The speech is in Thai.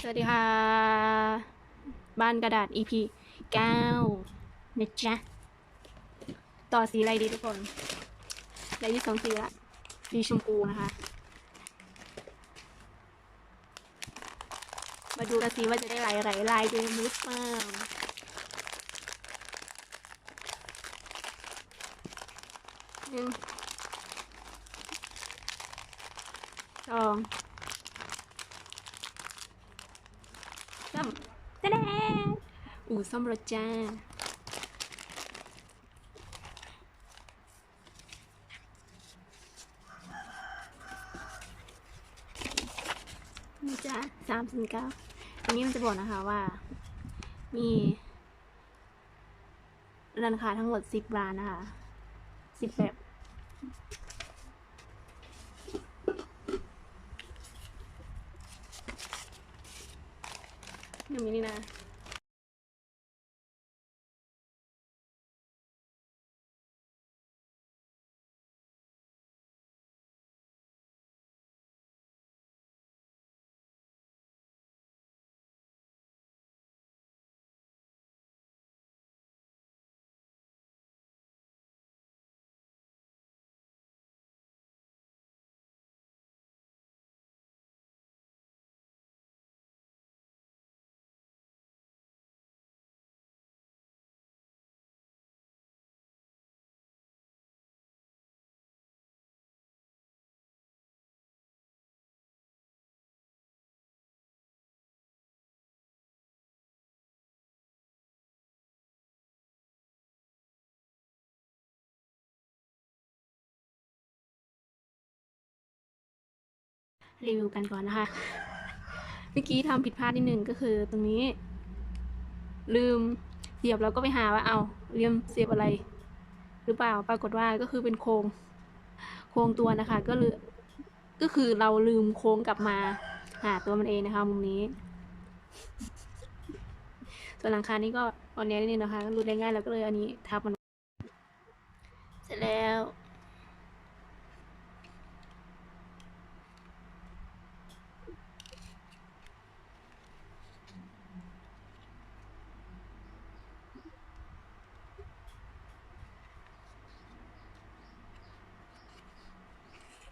สวัสดีค่ะ บ้านกระดาษ EP 9นะจ๊ะ ต่อสีอะไรดีทุกคนได้ที่สองสีละสีชมพูนะคะ มาดูกันสิว่าจะได้ลายอะไรลายเดิมหรือเปล่าหนึ่งสองสาม ตะแดงอู่ซ่อมรถจ้า นี่จ้าสามสิบเก้าอันนี้มันจะบอกนะคะว่า มีร้านค้าทั้งหมดสิบร้านนะคะสิบแบบ ยวมีนี่นะ รีวิวกันก่อนนะคะ เมื่อกี้ทำผิดพลาดนิดนึงก็คือ ตรงนี้ ลืมเสียบแล้วก็ไปหาว่าเอาลืมเสียบอะไร หรือเปล่าปรากฏว่าก็คือเป็นโครงโครงตัวนะคะ ก็เลยก็คือเราลืมโค้งกลับมาหาตัวมันเองนะคะมุมนี้ ส่วนหลังคานี้ก็อ่อนแอนิดนึงนะคะรูดได้ง่ายแล้วก็เลยอันนี้ทับมัน